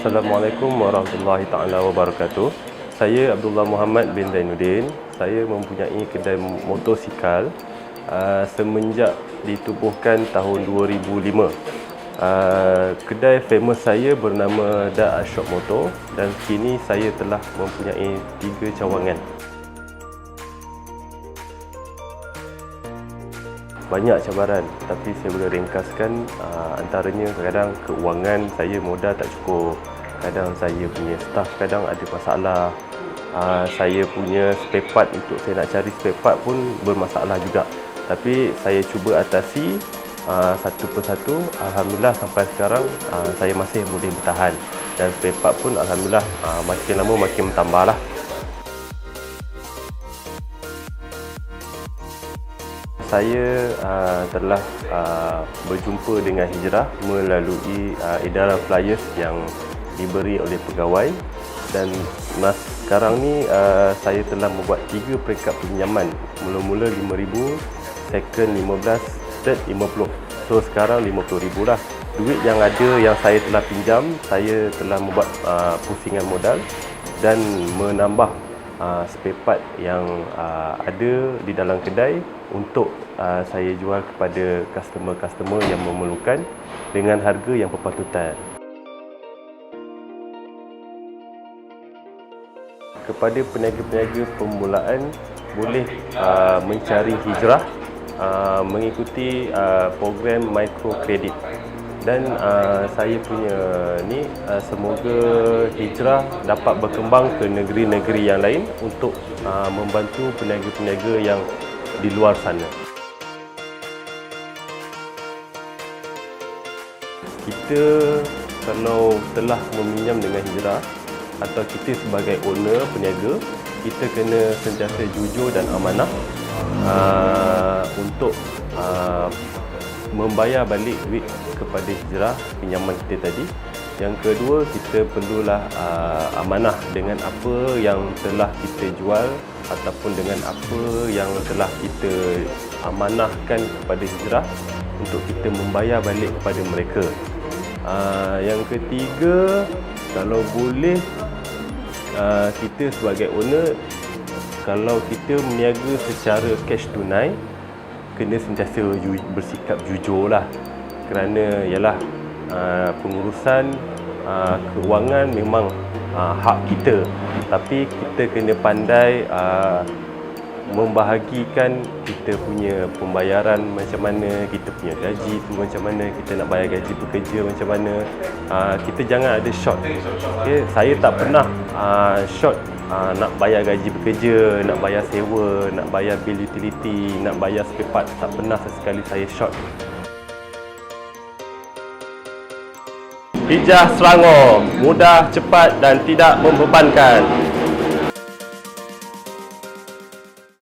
Assalamualaikum warahmatullahi taala wabarakatuh. Saya Abdullah Muhammad bin Zainuddin. Saya mempunyai kedai motosikal uh, semenjak ditubuhkan tahun 2005. Uh, kedai famous saya bernama Da Ashok Motor dan kini saya telah mempunyai tiga cawangan. Banyak cabaran tapi saya boleh ringkaskan uh, antaranya kadang keuangan saya modal tak cukup. Kadang saya punya staff kadang ada masalah. Uh, saya punya spare part untuk saya nak cari spare part pun bermasalah juga. Tapi saya cuba atasi uh, satu persatu. Alhamdulillah sampai sekarang saya masih boleh bertahan. Dan spare part pun Alhamdulillah makin lama makin bertambah lah saya uh, telah uh, berjumpa dengan Hijrah melalui uh, edaran flyers yang diberi oleh pegawai. Dan mas sekarang ni uh, saya telah membuat tiga peringkat pinjaman. Mula-mula 5000 second 15 third 50 so sekarang 50000 lah. Duit yang ada yang saya telah pinjam saya telah membuat uh, pusingan modal dan menambah uh, spare part yang uh, ada di dalam kedai untuk uh, saya jual kepada customer-customer yang memerlukan dengan harga yang berpatutan. Kepada peniaga-peniaga permulaan boleh uh, mencari hijrah uh, mengikuti uh, program microcredit dan uh, saya punya ni uh, semoga hijrah dapat berkembang ke negeri-negeri yang lain untuk uh, membantu peniaga-peniaga yang di luar sana. Kita kalau telah meminjam dengan hijrah atau kita sebagai owner peniaga, kita kena sentiasa jujur dan amanah uh, untuk uh, membayar balik duit kepada hijrah pinjaman kita tadi. Yang kedua, kita perlulah uh, amanah dengan apa yang telah kita jual ataupun dengan apa yang telah kita amanahkan kepada hijrah untuk kita membayar balik kepada mereka. Uh, yang ketiga, kalau boleh uh, kita sebagai owner kalau kita meniaga secara cash tunai kena sentiasa bersikap jujur lah kerana ialah uh, pengurusan uh, kewangan memang uh, hak kita. Tapi kita kena pandai membahagikan kita punya pembayaran macam mana kita punya gaji tu macam mana kita nak bayar gaji pekerja macam mana. Kita jangan ada short. Okay? saya tak pernah short uh, nak bayar gaji pekerja nak bayar sewa nak bayar bil utility nak bayar spare part tak pernah sesekali saya short Hijah Selangor, mudah, cepat dan tidak membebankan.